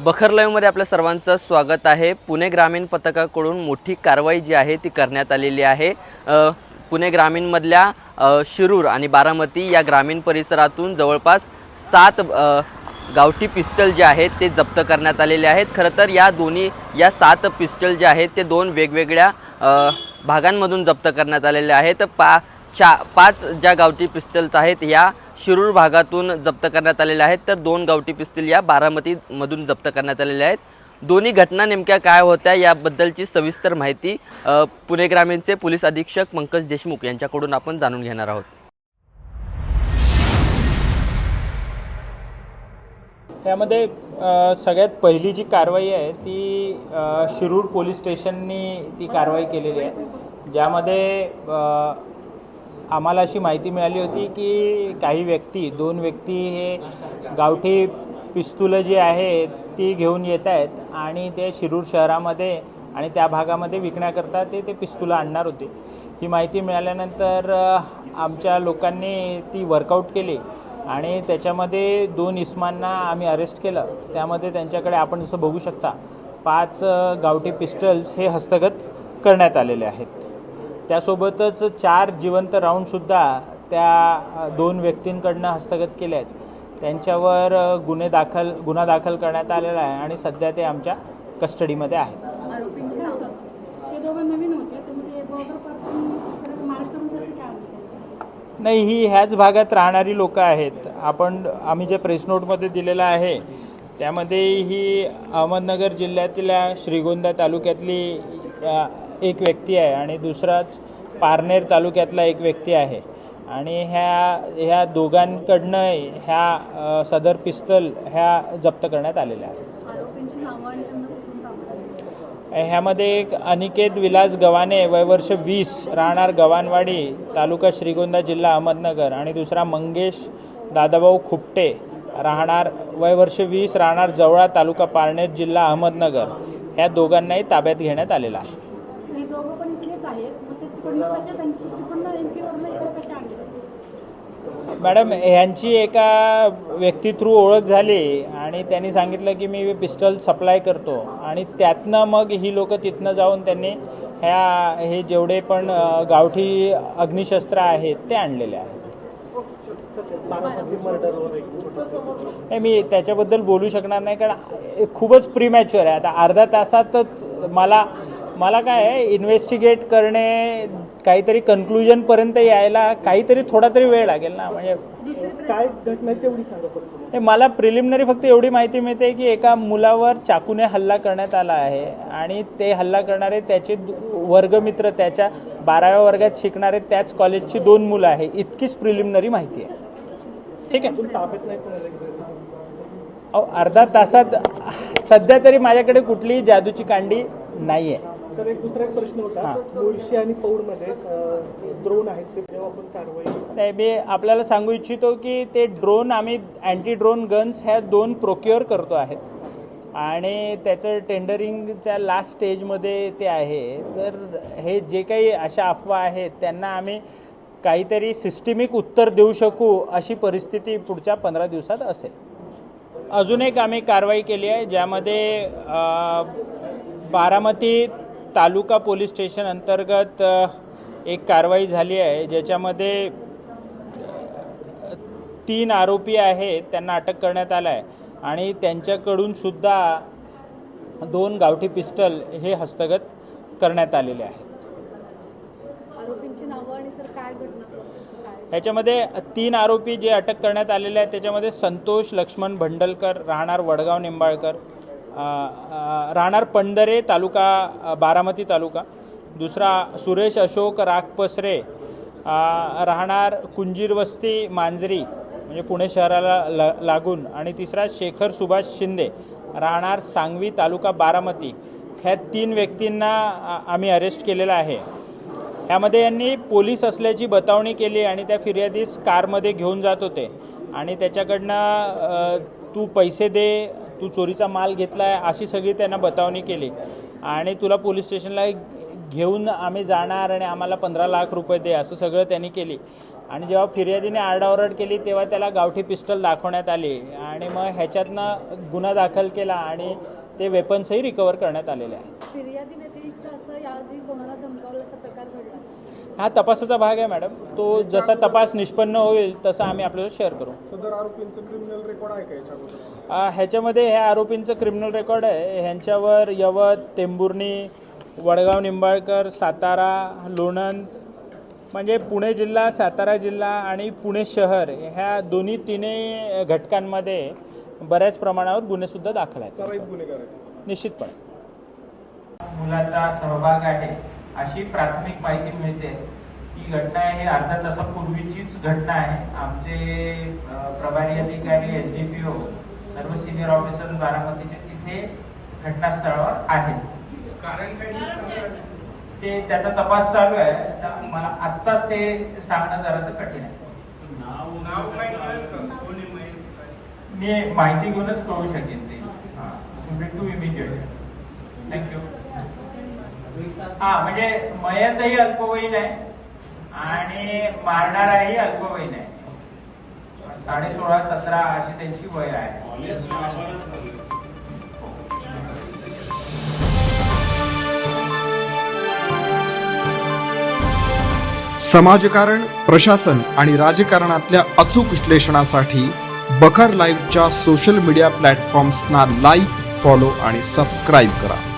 बखर लाईव्हमध्ये आपल्या सर्वांचं स्वागत आहे. पुणे ग्रामीण पथकाकडून मोठी कारवाई जी आहे ती करण्यात आलेली आहे. पुणे ग्रामीणमधल्या शिरूर आणि बारामती या ग्रामीण परिसरातून जवळपास सात गावठी पिस्टल जे आहेत ते जप्त करण्यात आलेले आहेत. खरं तर या दोन्ही या सात पिस्टल जे आहेत ते दोन वेगवेगळ्या भागांमधून जप्त करण्यात आलेले आहेत. पा चा पाच ज्या गावठी पिस्टल्स आहेत या शिरूर भागातून जप्त करण्यात आलेल्या आहेत. तर दोन गावठी पिस्तूल या बारामतीमधून जप्त करण्यात आलेल्या आहेत. दोन्ही घटना नेमक्या काय होत्या याबद्दलची सविस्तर माहिती पुणे ग्रामीणचे पोलीस अधीक्षक पंकज देशमुख यांच्याकडून आपण जाणून घेणार आहोत. यामध्ये सगळ्यात पहिली जी कारवाई आहे ती शिरूर पोलीस स्टेशननी ती कारवाई केलेली आहे. ज्यामध्ये आम्हाला अशी माहिती मिळाली होती की काही व्यक्ती दोन व्यक्ती हे गावठी पिस्तुलं जी आहे ती घेऊन येत आहेत आणि ते शिरूर शहरामध्ये आणि त्या भागामध्ये विकण्याकरता ते ते पिस्तुलं आणणार होते. ही माहिती मिळाल्यानंतर आमच्या लोकांनी ती वर्कआउट केली आणि त्याच्यामध्ये दोन इस्मांना आम्ही अरेस्ट केलं. त्यामध्ये त्यांच्याकडे आपण जसं बघू शकता पाच गावठी पिस्टल्स हे हस्तगत करण्यात आलेले आहेत. त्यासोबतच चार जिवंत राऊंडसुद्धा त्या दोन व्यक्तींकडनं हस्तगत केले आहेत. त्यांच्यावर गुन्हे दाखल गुन्हा दाखल करण्यात आलेला आहे आणि सध्या ते आमच्या कस्टडीमध्ये आहेत. नाही ही ह्याच भागात राहणारी लोकं आहेत. आपण आम्ही जे प्रेस नोटमध्ये दिलेलं आहे त्यामध्ये ही अहमदनगर जिल्ह्यातल्या श्रीगोंदा तालुक्यातली एक व्यक्ती आहे आणि दुसराच पारनेर तालुक्यातला एक व्यक्ती आहे. आणि ह्या ह्या दोघांकडनं ह्या सदर पिस्तल ह्या जप्त करण्यात आलेल्या आहेत. ह्यामध्ये एक अनिकेत विलास गव्हाणे वयवर्ष वीस राहणार गव्हाणवाडी तालुका श्रीगोंदा जिल्हा अहमदनगर आणि दुसरा मंगेश दादाभाऊ खुपटे राहणार वयवर्ष वीस राहणार जवळा तालुका पारनेर जिल्हा अहमदनगर. ह्या दोघांनाही ताब्यात घेण्यात आलेला आहे. मॅडम ह्यांची एका व्यक्ती थ्रू ओळख झाली आणि त्यांनी सांगितलं की मी पिस्टल सप्लाय करतो. आणि त्यातनं मग ही लोक तिथनं जाऊन त्यांनी ह्या हे जेवढे पण गावठी अग्निशस्त्र आहेत ते आणलेले आहेत. नाही मी त्याच्याबद्दल बोलू शकणार नाही कारण खूपच प्रीमॅच्युअर आहे. आता अर्ध्या तासातच मला मला काय आहे इन्व्हेस्टिगेट करणे काहीतरी कन्क्लुजनपर्यंत यायला काहीतरी थोडा तरी वेळ लागेल ना. म्हणजे काय घटना तेवढी सांगा फक्त. हे मला प्रिलिमिनरी फक्त एवढी माहिती मिळते की एका मुलावर चाकूने हल्ला करण्यात आला आहे आणि ते हल्ला करणारे त्याचे दु- वर्गमित्र त्याच्या बाराव्या वर्गात शिकणारे त्याच कॉलेजची दोन मुलं आहे. इतकीच प्रिलिमिनरी माहिती आहे. ठीक आहे. ताब्यात नाही कोणाला घेतलं. अहो अर्धा तासात सध्या तरी माझ्याकडे कुठलीही जादूची कांडी नाही आहे सर एक दुसरा एक प्रश्न होता. मुळशी आणि पौडमध्ये ड्रोन आहेत ते आपण कारवाई नाही मी आपल्याला सांगू इच्छितो की ते ड्रोन आम्ही अँटी ड्रोन गन्स ह्या दोन प्रोक्युअर करतो आहेत. आणि त्याचं टेंडरिंगच्या लास्ट स्टेजमध्ये ते आहे. तर हे जे काही अशा अफवा आहेत त्यांना आम्ही काहीतरी सिस्टमिक उत्तर देऊ शकू अशी परिस्थिती पुढच्या पंधरा दिवसात असेल. अजून एक आम्ही कारवाई केली आहे ज्यामध्ये अ, बारामती तालुका पोलीस स्टेशन अंतर्गत एक कारवाई झाली आहे ज्याच्यामध्ये तीन आरोपी आहेत त्यांना अटक करण्यात आलं आहे. आणि त्यांच्याकडून सुद्धा दोन गावठी पिस्टल हे हस्तगत करण्यात आलेले आहेत. ह्याच्यामध्ये तीन आरोपी जे अटक करण्यात आलेले आहेत त्याच्यामध्ये संतोष लक्ष्मण भंडलकर राहणार वडगाव निंबाळकर राहणार पंढरे तालुका बारामती तालुका. दुसरा सुरेश अशोक रागपसरे. राहणार कुंजीरवस्ती मांजरी म्हणजे पुणे शहराला ल लागून. आणि तिसरा शेखर सुभाष शिंदे राहणार सांगवी तालुका बारामती. ह्या तीन व्यक्तींना आम्ही अरेस्ट केलेलं आहे. ह्यामध्ये यांनी पोलीस असल्याची बतावणी केली आणि त्या फिर्यादीस कारमध्ये घेऊन जात होते. आणि त्याच्याकडनं तू पैसे दे तू चोरीचा माल घेतला आहे अशी सगळी त्यांना बतावणी केली. आणि तुला पोलीस स्टेशनला घेऊन आम्ही जाणार आणि आम्हाला पंधरा लाख रुपये दे असं सगळं त्यांनी केली. आणि जेव्हा फिर्यादीने आरडाओरड केली तेव्हा त्याला गावठी पिस्टल दाखवण्यात आली. आणि मग ह्याच्यातनं गुन्हा दाखल केला आणि ते वेपन्सही रिकवर करण्यात आलेले आहे हा तपासाचा भाग आहे मॅडम. तो जसा तपास निष्पन्न होईल तसा आम्ही आपल्याला शेअर करू. सदर आरोपींचं क्रिमिनल रेकॉर्ड आहे का याच्या ह्याच्यामध्ये ह्या आरोपींचं क्रिमिनल रेकॉर्ड आहे. ह्यांच्यावर यवत टेंभुर्णी वडगाव निंबाळकर सातारा लोणंद म्हणजे पुणे जिल्हा सातारा जिल्हा आणि पुणे शहर ह्या दोन्ही तिन्ही घटकांमध्ये बऱ्याच प्रमाणावर गुन्हेसुद्धा दाखल आहेत. निश्चितपणे. मुलाचा सहभाग आहे. अशी प्राथमिक माहिती मिळते. ही घटना ही अर्धा तासापूर्वीचीच घटना आहे. आमचे प्रभारी अधिकारी एस डी पी ओ सर्व सिनियर ऑफिसर बारामतीचे तिथे घटनास्थळावर आहेत. ते त्याचा तपास चालू आहे. तर मला आत्ताच ते सांगणं जरासं कठीण आहे. मी माहिती? घेऊनच कळू शकेन ते. भेटू इमिजिएट थँक्यू हा म्हणजे मयतही अल्पवयीन आहे आणि मारणाराही अल्पवयीन आहे. साडे सोळा सतरा अशी त्यांची वय आहे. समाजकारण प्रशासन आणि राजकारणातल्या अचूक विश्लेषणासाठी बखर लाईव्हच्या सोशल मीडिया प्लॅटफॉर्म्सना लाईक फॉलो आणि सबस्क्राईब करा.